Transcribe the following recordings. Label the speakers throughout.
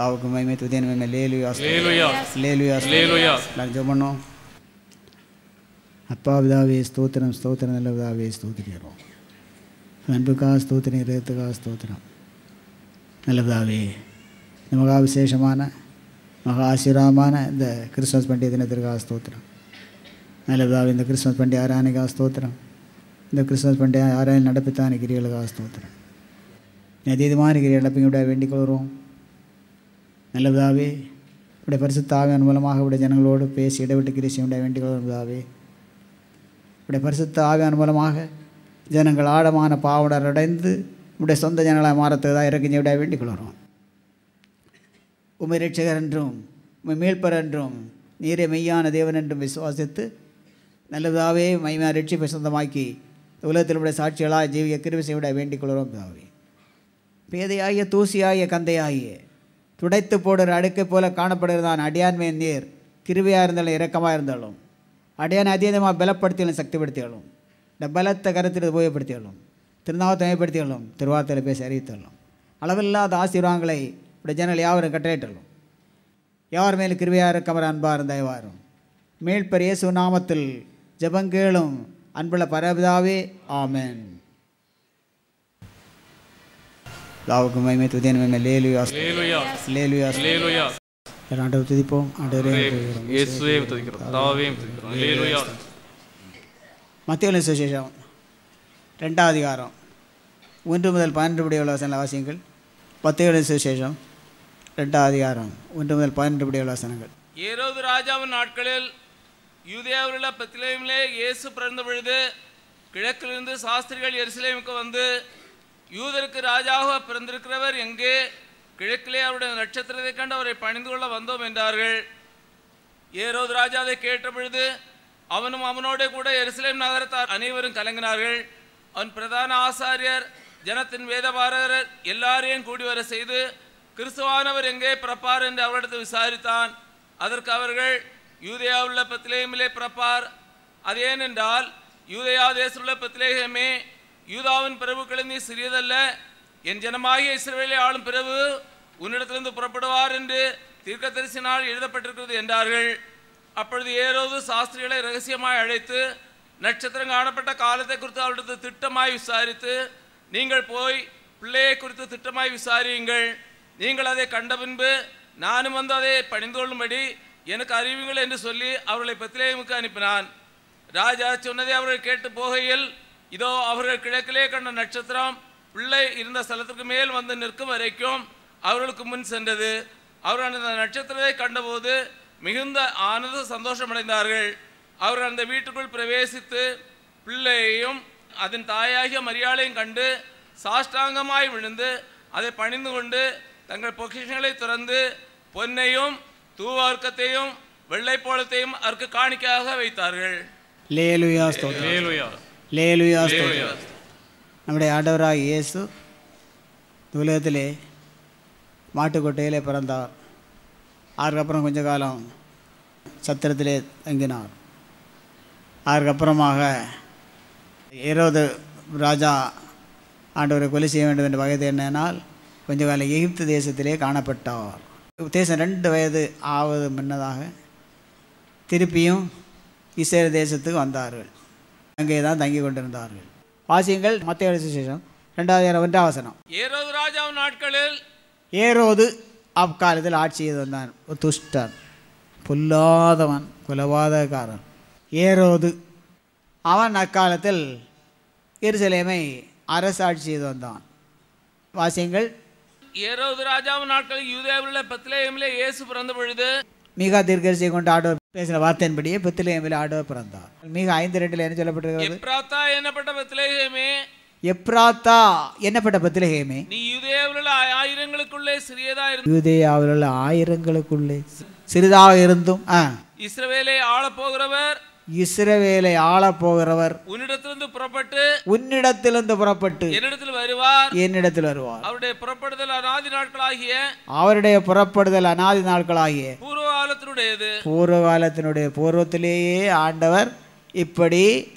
Speaker 1: தாவுக்கு மகிமை துதியன் மகிமை லேலுயா
Speaker 2: லேலுயா
Speaker 1: லேலுயா
Speaker 2: லேலுயா
Speaker 1: எல்லாரும் ஜெபம் பண்ணோம் அப்பா பிதாவே ஸ்தோத்திரம் ஸ்தோத்திரம் நல்ல பிதாவே ஸ்தோத்திரிக்கிறோம் அன்புக்காக ஸ்தோத்திரம் இதயத்துக்காக ஸ்தோத்திரம் நல்ல பிதாவே இந்த மகா விசேஷமான மகா ஆசீர்வாதமான இந்த கிறிஸ்மஸ் பண்டிகை தினத்திற்காக ஸ்தோத்திரம் நல்ல பிதாவே இந்த கிறிஸ்மஸ் பண்டிகை ஆராயணிக்காக ஸ்தோத்திரம் இந்த கிறிஸ்மஸ் பண்டிகை ஆராயணி நடப்பித்தான கிரிகளுக்காக ஸ்தோத்திரம் அதீதமான கிரியை நடப்பிங்க வேண்டிக் கொள்கிறோம் நல்லதாவே இப்படி பரிசுத்தாவின் மூலமாக இப்படி ஜனங்களோடு பேசி இடைவிட்டு கிரி செய்ய வேண்டிக் இப்படி பரிசுத்த ஆவியான் மூலமாக ஜனங்கள் ஆழமான பாவடர் அடைந்து உடைய சொந்த ஜனங்களாக தான் இறக்கி விட வேண்டிக் கொள்கிறோம் உமை ரட்சகர் என்றும் உமை மேல்பர் என்றும் நீரே மெய்யான தேவன் என்றும் விசுவாசித்து நல்லதாவே மைமையாக ரட்சிப்பை சொந்தமாக்கி உலகத்தில் உடைய சாட்சிகளாக ஜீவிய கிருவி விட வேண்டிக் கொள்கிறோம் பிதாவே. பேதையாகிய தூசியாகிய கந்தையாகிய துடைத்து போடுற அடுக்கை போல காணப்படுகிறதான். அடியான்மையின் நீர். கிருவியாக இருந்தாலும் இறக்கமாக இருந்தாலும். அடியான் அதீதமாக பலப்படுத்தியாலும் சக்திப்படுத்தியாலும். இந்த பலத்தை கருத்தில் உபயோகப்படுத்தியாலும். திருநாவத்தை மேம்படுத்தியாலும். திருவாரத்தில் பேசி அறிவித்தாலும். அளவில்லாத ஆசீர்வாதங்களை இப்படி ஜனங்கள் யாவரும் கட்டளையிட்டாலும். யார் மேலும் கிருவியாக இருக்கமர அன்பாக இருந்த எவ்வாறும் மேல்பர் இயேசு நாமத்தில் ஜெபங்கேளும் அன்புள்ள பரபிதாவே ஆமேன். தாவுக்கு மகிமை துதியன் மகிமை லேலுயா
Speaker 2: லேலுயா
Speaker 1: லேலுயா ஆண்டவர் துதிப்போம் ஆண்டவரே
Speaker 2: இயேசுவே துதிக்கிறோம் தாவே துதிக்கிறோம் லேலுயா
Speaker 1: மத்திய சுசேஷம் ரெண்டாவது அதிகாரம் ஒன்று முதல் பன்னெண்டு படி உள்ள வசன வாசியங்கள் மத்திய சுசேஷம் ரெண்டாவது அதிகாரம் ஒன்று முதல் பன்னெண்டு படி உள்ள வசனங்கள்
Speaker 2: ஏரோது ராஜாவின் நாட்களில் யூதேயாவில் உள்ள பெத்லேமிலே இயேசு பிறந்த பொழுது கிழக்கிலிருந்து சாஸ்திரிகள் எருசலேமுக்கு வந்து யூதருக்கு ராஜாவாக பிறந்திருக்கிறவர் எங்கே? கிழக்கிலே அவருடைய நட்சத்திரத்தை கண்டு அவரை பணிந்து கொள்ள வந்தோம் என்றார்கள். ஏரோது ராஜா அதை கேட்ட பொழுது அவனும் அவனோட கூட எருசலேம் நகரத்தார் அனைவரும் கலங்கினார்கள். அவன் பிரதான ஆசாரியர் ஜனத்தின் வேதபாரர் எல்லாரையும் கூடி வர செய்து கிறிஸ்துவானவர் எங்கே பிறப்பார் என்று அவரிடத்தில் விசாரித்தான். அதற்கு அவர்கள் யூதேயாவுள்ள பத்திலேயமிலே பிறப்பார். அது ஏனென்றால் யூதயா தேசமுள்ள பத்திலேயமே யூதாவின் பிரபுக்களை நீ சிறியதல்ல. என் ஜனமாகிய இஸ்ரேலை ஆளும் பிரபு உன்னிடத்திலிருந்து புறப்படுவார் என்று தீர்க்கதரிசினால் எழுதப்பட்டிருக்கிறது என்றார்கள். அப்பொழுது ஏரோது சாஸ்திரிகளை ரகசியமாய் அழைத்து நட்சத்திரம் காணப்பட்ட காலத்தை குறித்து அவரிடத்து திட்டமாய் விசாரித்து நீங்கள் போய் பிள்ளையை குறித்து திட்டமாய் விசாரியுங்கள். நீங்கள் அதை கண்ட பின்பு நானும் வந்து அதை பணிந்து கொள்ளும்படி எனக்கு அறிவிங்கள் என்று சொல்லி அவர்களை பெத்லேமுக்கு அனுப்பினான். ராஜா சொன்னதை அவர்கள் கேட்டு போகையில் இதோ அவர்கள் கிழக்கிலே கண்ட நட்சத்திரம் பிள்ளை இருந்த ஸ்தலத்திற்கு மேல் வந்து நிற்கும் வரைக்கும் அவர்களுக்கு முன் சென்றது. அவர்கள் அந்த நட்சத்திரத்தை கண்டபோது மிகுந்த ஆனந்த சந்தோஷமடைந்தார்கள். அவர்கள் அந்த வீட்டுக்குள் பிரவேசித்து பிள்ளையையும் அதன் தாயாகிய மரியாளையும் கண்டு சாஷ்டாங்கமாய் விழுந்து அதை பணிந்து கொண்டு தங்கள் பொக்கிஷங்களை திறந்து பொன்னையும் தூவார்க்கத்தையும் வெள்ளைப்போளத்தையும் அதற்கு காணிக்கையாக வைத்தார்கள்.
Speaker 1: லேலுயா ஸ்தோத்திரம். லேலுயா. ஸ்தோத்திரம் நம்முடைய ஆண்டவராக இயேசு இந்த உலகத்திலே மாட்டுக்கொட்டையிலே பிறந்தார் அதுக்கப்புறம் கொஞ்ச காலம் சத்திரத்திலே தங்கினார் அதுக்கப்புறமாக ஏரோது ராஜா ஆண்டவரை கொலை செய்ய வேண்டும் என்ற வயது என்னனால் கொஞ்ச காலம் எகிப்து தேசத்திலே காணப்பட்டார் தேசம் ரெண்டு வயது ஆவது முன்னதாக திருப்பியும் இஸ்ரேல் தேசத்துக்கு வந்தார்கள் அங்கே தான் தங்கி கொண்டிருந்தார்கள். வாசியங்கள் மத்திய சுசேஷம் ரெண்டாவது ஒன்றாம் வசனம்.
Speaker 2: ஏரோது ராஜாவின் நாட்களில்
Speaker 1: ஏரோது அக்காலத்தில் ஆட்சி செய்து வந்தான். துஷ்டன் பொல்லாதவன் குலவாதக்காரன். ஏரோது அவன் அக்காலத்தில் எருசலேமை அரசாட்சி செய்து வந்தான். வாசியங்கள்.
Speaker 2: ஏரோது ராஜாவின் நாட்களில் யூதேவில் உள்ள பெத்லேயமிலே இயேசு பிறந்த பொழுது
Speaker 1: மீகா தீர்க்கரிசியை கொண்டு ஆடவர் பேசின வார்த்தையின்படியே பெத்திலேயமில் ஆடவர் பிறந்தார். மீக ஐந்து ரெண்டில் என்ன சொல்லப்பட்டிருக்கிறது?
Speaker 2: எப்ராத்தா என்னப்பட்ட பெத்லேஹேமே
Speaker 1: எப்ராத்தா என்னப்பட்ட பெத்திலேயமே
Speaker 2: நீ உள்ள ஆயிரங்களுக்குள்ளே சிறியதா இருந்து
Speaker 1: யூதேயாவில் ஆயிரங்களுக்குள்ளே சிறிதாக இருந்தும்
Speaker 2: இஸ்ரவேலை ஆளப் போகிறவர்
Speaker 1: இஸ்ரவேலை ஆளப் போகிறவர்
Speaker 2: உன்னிடத்திலிருந்து புறப்பட்டு
Speaker 1: உன்னிடத்திலிருந்து புறப்பட்டு
Speaker 2: என்னிடத்தில் வருவார்.
Speaker 1: என்னிடத்தில் வருவார்.
Speaker 2: அவருடைய புறப்படுதல் அநாதி நாட்களாகிய
Speaker 1: அவருடைய புறப்படுதல் அநாதி நாட்களாகிய
Speaker 2: பூர்வ காலத்தினுடையது.
Speaker 1: பூர்வ காலத்தினுடைய பூர்வத்திலேயே ஆண்டவர் இப்படி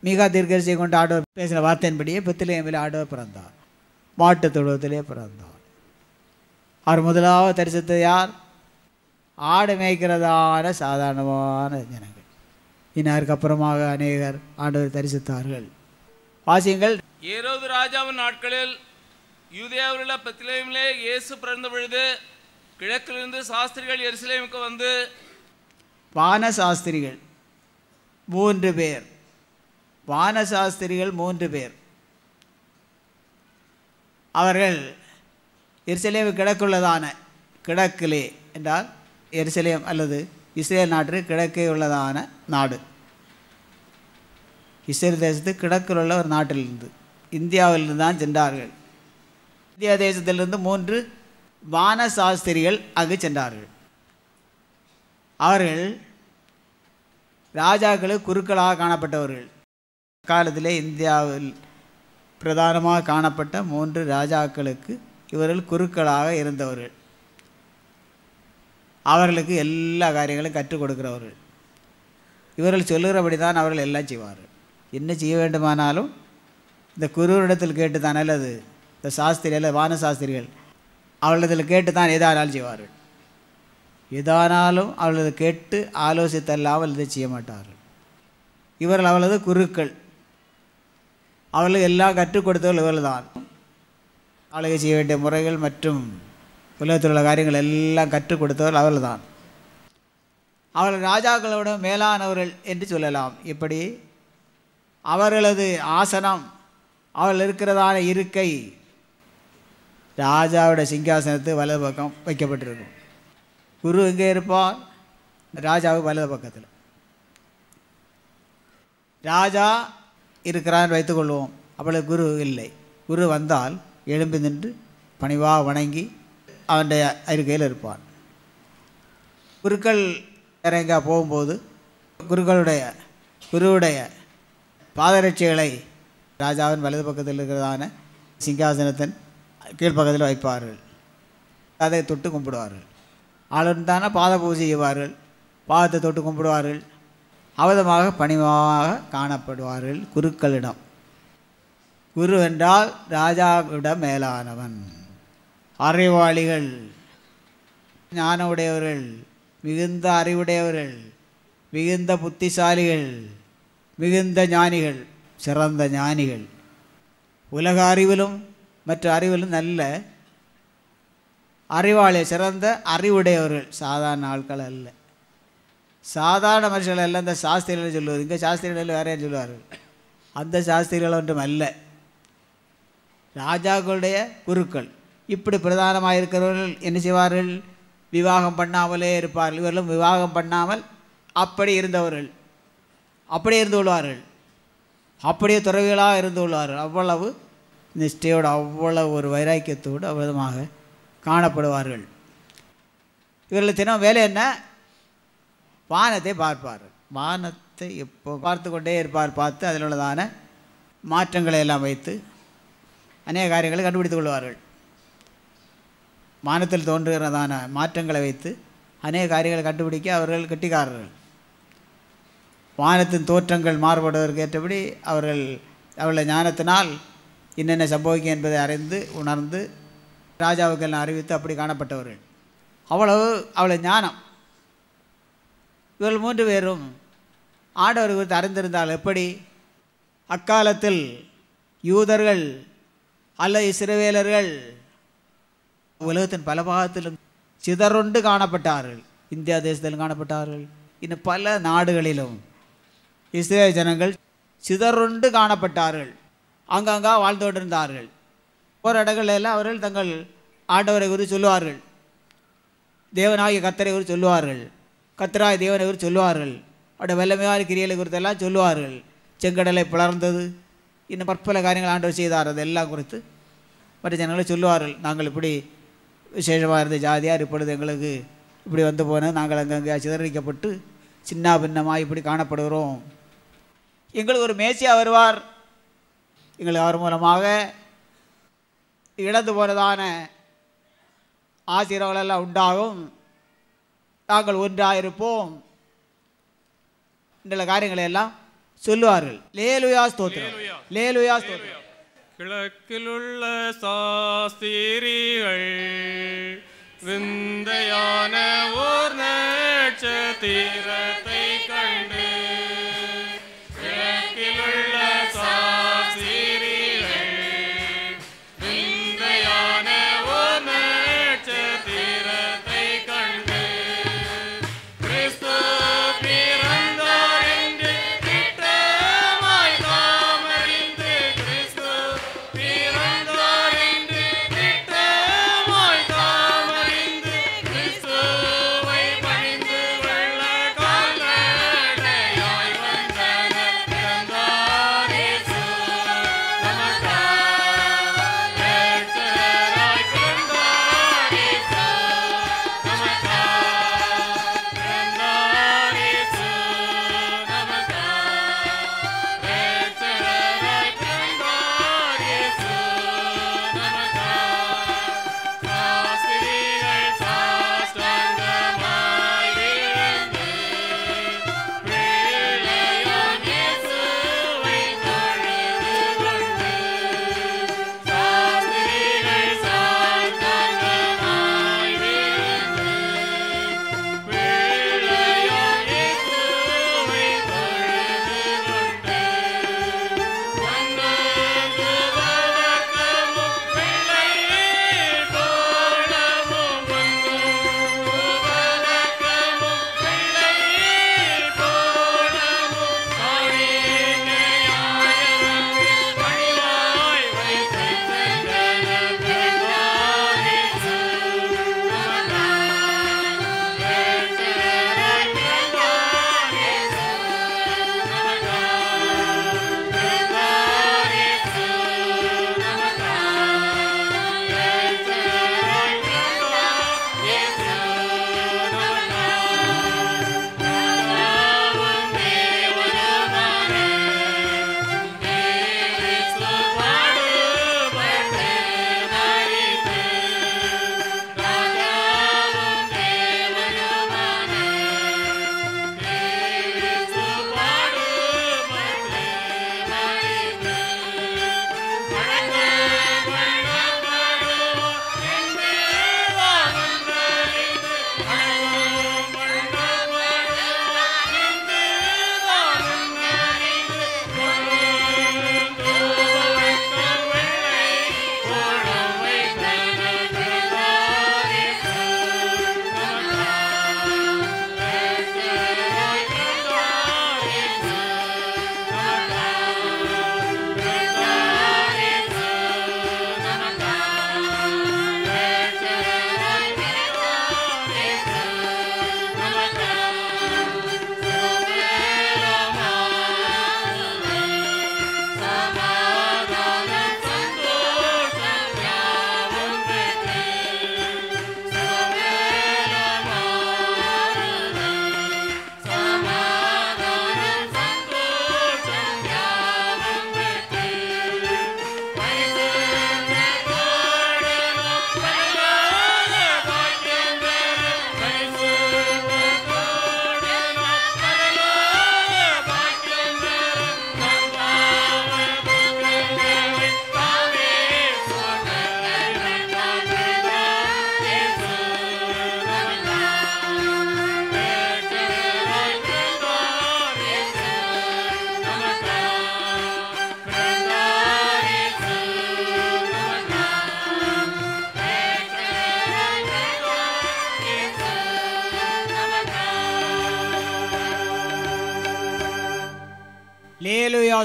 Speaker 1: மிக தீர்க்கரிசியை கொண்டு ஆண்டவர் பேசின வார்த்தையின்படியே பெத்திலேயமில் ஆண்டவர் பிறந்தார். மாட்டுத் தொழுவத்திலே பிறந்தார். அவர் முதலாவது தரிசித்தது யார்? ஆடு மேய்க்கிறதான சாதாரணமான ஜனங்கள். இன்னாருக்கு அப்புறமாக அநேகர் ஆண்டவர் தரிசித்தார்கள். வாசியங்கள்.
Speaker 2: ஏரோது ராஜாவின் நாட்களில் யூதேயாவில் உள்ள பெத்லேமிலே இயேசு பிறந்த பொழுது கிழக்கிலிருந்து சாஸ்திரிகள் எருசலேமுக்கு வந்து
Speaker 1: வானசாஸ்திரிகள் மூன்று பேர். வானசாஸ்திரிகள் மூன்று பேர். அவர்கள் எருசலேம் கிழக்குள்ளதான கிழக்கிலே என்றால் எருசலேம் அல்லது இஸ்ரேல் நாட்டிற்கு கிழக்கே உள்ளதான நாடு. இஸ்ரேல் தேசத்துக்கு கிழக்கில் உள்ள ஒரு நாட்டிலிருந்து இந்தியாவிலிருந்து தான் சென்றார்கள். இந்தியா தேசத்திலிருந்து மூன்று வான சாஸ்திரிகள் அங்கு சென்றார்கள். அவர்கள் ராஜாக்களுக்கு குருக்களாக காணப்பட்டவர்கள். காலத்திலே இந்தியாவில் பிரதானமாக காணப்பட்ட மூன்று ராஜாக்களுக்கு இவர்கள் குருக்களாக இருந்தவர்கள். அவர்களுக்கு எல்லா காரியங்களும் கற்றுக் கொடுக்கிறவர்கள். இவர்கள் சொல்லுகிறபடி தான் அவர்கள் எல்லாம் செய்வார்கள். என்ன செய்ய வேண்டுமானாலும் இந்த குருவரிடத்தில் கேட்டு தான் அல்லது இந்த சாஸ்திரி அல்லது வான சாஸ்திரிகள் அவளிடத்தில் கேட்டு தான் எதானாலும் செய்வார்கள். எதானாலும் அவளது கேட்டு ஆலோசித்தல்லாமல் இதை செய்ய மாட்டார்கள். இவர்கள் அவளது குருக்கள். அவளுக்கு எல்லாம் கற்றுக் கொடுத்தவர்கள் இவர்கள் தான் அவளுக்கு செய்ய வேண்டிய முறைகள் மற்றும் உலகத்தில் உள்ள காரியங்கள் எல்லாம் கற்றுக் கொடுத்தவர் அவள் தான் அவள் ராஜாக்களோட மேலானவர்கள் என்று சொல்லலாம். இப்படி அவர்களது ஆசனம் அவர்கள் இருக்கிறதான இருக்கை ராஜாவோட சிங்காசனத்து வலது பக்கம் வைக்கப்பட்டிருக்கும். குரு எங்கே இருப்பார்? ராஜாவு வலது பக்கத்தில். ராஜா இருக்கிறான்னு வைத்துக்கொள்வோம் அவளுக்கு குரு இல்லை. குரு வந்தால் எழும்பி நின்று பணிவாக வணங்கி அவனுடைய இருக்கையில் இருப்பான். குருக்கள் இறங்க போகும்போது குருக்களுடைய குருவுடைய பாதரட்சிகளை ராஜாவின் வலது பக்கத்தில் இருக்கிறதான சிங்காசனத்தின் கீழ்ப்பக்கத்தில் வைப்பார்கள். அதை தொட்டு கும்பிடுவார்கள். ஆளுந்தான பாத பூஜை செய்வார்கள். பாதத்தை தொட்டு கும்பிடுவார்கள். அவதமாக பணிவமாக காணப்படுவார்கள் குருக்களிடம். குரு என்றால் ராஜாவிடம் மேலானவன். அறிவாளிகள் ஞான உடையவர்கள் மிகுந்த அறிவுடையவர்கள் மிகுந்த புத்திசாலிகள் மிகுந்த ஞானிகள் சிறந்த ஞானிகள். உலக அறிவிலும் மற்ற அறிவிலும் நல்ல அறிவாளி சிறந்த அறிவுடையவர்கள் சாதாரண ஆட்கள் அல்ல. சாதாரண மனுஷர்கள் அல்ல இந்த சாஸ்திரிகள் சொல்லுவார் இங்கே சாஸ்திரிகள் வேற யாரும் சொல்லுவார்கள். அந்த சாஸ்திரிகள் ஒன்றும் அல்ல. ராஜாக்களுடைய குருக்கள். இப்படி பிரதானமாக இருக்கிறவர்கள் என்ன செய்வார்கள்? விவாகம் பண்ணாமலே இருப்பார்கள். இவர்களும் விவாகம் பண்ணாமல் அப்படி இருந்தவர்கள். அப்படியே இருந்து கொள்வார்கள். அப்படியே துறவிகளாக இருந்து கொள்வார்கள். அவ்வளவு நிஷ்டையோடு அவ்வளவு ஒரு வைராக்கியத்தோடு அவ்விதமாக காணப்படுவார்கள். இவர்கள் தினம் வேலை என்ன? வானத்தை பார்ப்பார்கள். வானத்தை எப்போ பார்த்து கொண்டே இருப்பார் பார்த்து அதில் உள்ளதான மாற்றங்களை எல்லாம் வைத்து அநேக காரியங்களை கண்டுபிடித்து கொள்வார்கள். வானத்தில் தோன்றுகிறதான மாற்றங்களை வைத்து அநேக காரியங்களை கண்டுபிடிக்க அவர்கள் கெட்டிக்காரர்கள். வானத்தின் தோற்றங்கள் மாறுபடுவதற்கு ஏற்றபடி அவர்கள் அவளை ஞானத்தினால் என்னென்ன சம்பவிக்கும் என்பதை அறிந்து உணர்ந்து ராஜாவுக்கு எல்லாம் அறிவித்து அப்படி காணப்பட்டவர்கள். அவ்வளவு அவளை ஞானம். இவர்கள் மூன்று பேரும் ஆண்டவர் குறித்து அறிந்திருந்தால் எப்படி? அக்காலத்தில் யூதர்கள் அல்ல இஸ்ரவேலர்கள் உலகத்தின் பல பாகத்திலும் சிதறுண்டு காணப்பட்டார்கள். இந்தியா தேசத்திலும் காணப்பட்டார்கள். இன்னும் பல நாடுகளிலும் இஸ்ரேல் ஜனங்கள் சிதறுண்டு காணப்பட்டார்கள். அங்கங்கா வாழ்ந்து கொண்டிருந்தார்கள். ஒரு இடங்களில் அவர்கள் தங்கள் ஆண்டவரை குறித்து சொல்லுவார்கள். தேவனாகிய கத்தரை குறித்து சொல்லுவார்கள். கத்தராய் தேவனை குறித்து சொல்லுவார்கள். அவருடைய வல்லமையான கிரியலை குறித்தெல்லாம் சொல்லுவார்கள். செங்கடலை பிளர்ந்தது. இன்னும் பற்பல காரியங்கள் ஆண்டவர் செய்தார். அதெல்லாம் குறித்து மற்ற ஜனங்களை சொல்லுவார்கள். நாங்கள் இப்படி விசேஷமாக இருந்த ஜாதியார் இப்பொழுது எங்களுக்கு இப்படி வந்து போன நாங்கள் அங்கங்கே சிதறடிக்கப்பட்டு சின்ன பின்னமாக இப்படி காணப்படுகிறோம். எங்களுக்கு ஒரு மேசியா வருவார். எங்களுக்கு அவர் மூலமாக இழந்து போனதான ஆசீர்வாதங்கள் எல்லாம் உண்டாகும். நாங்கள் ஒன்றாக இருப்போம். இந்த காரியங்களை எல்லாம் சொல்லுவார்கள். லேலுயா ஸ்தோத்திரம். லேலுயா ஸ்தோத்திரம்.
Speaker 3: கிழக்கிலுள்ள சாஸ்திரிகள் விந்தையான ஓர் நட்சத்திரத்தை கண்டு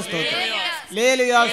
Speaker 1: स्तोत्र ले लिया